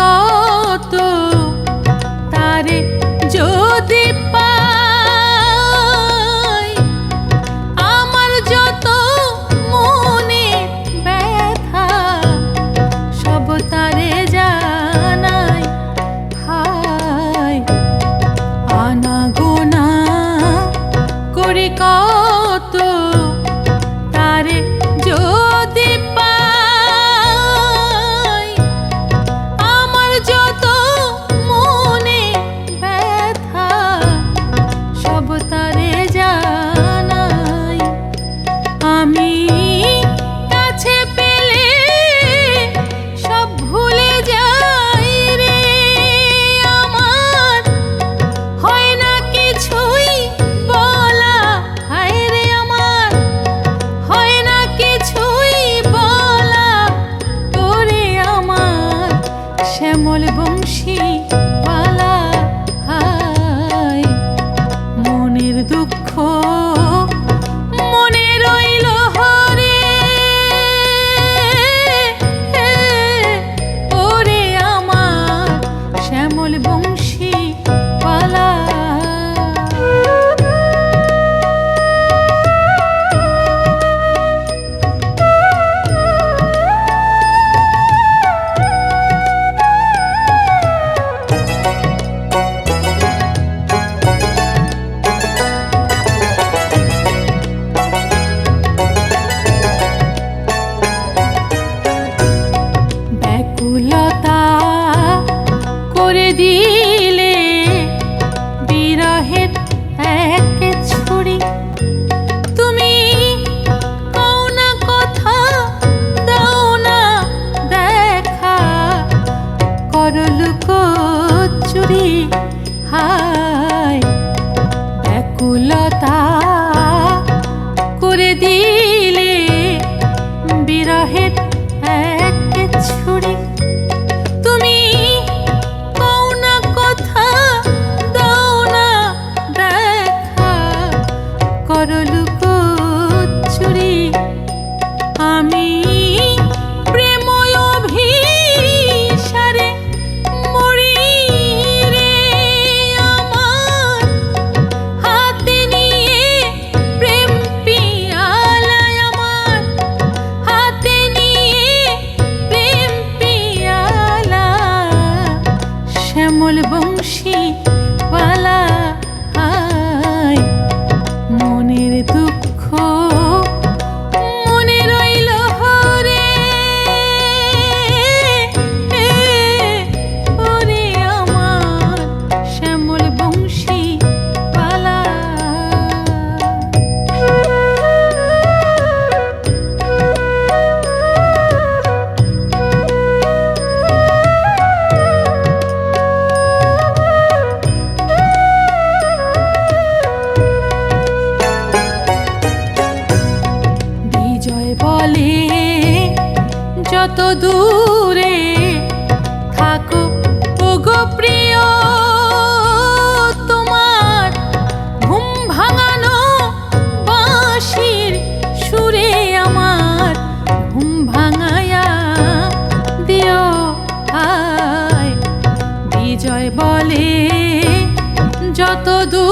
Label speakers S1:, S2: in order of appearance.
S1: কত? তারে যদি পাই, আমার যত মনে ব্যথা, সব তারে জানাই হাই আনা গোনা করি কত? তারে যদি দুঃখ সরল কচুরি হায় ব্যাকুলতা করে দিলে বিরহের এক তুমি কও না কথা না আমি বলে যত দূর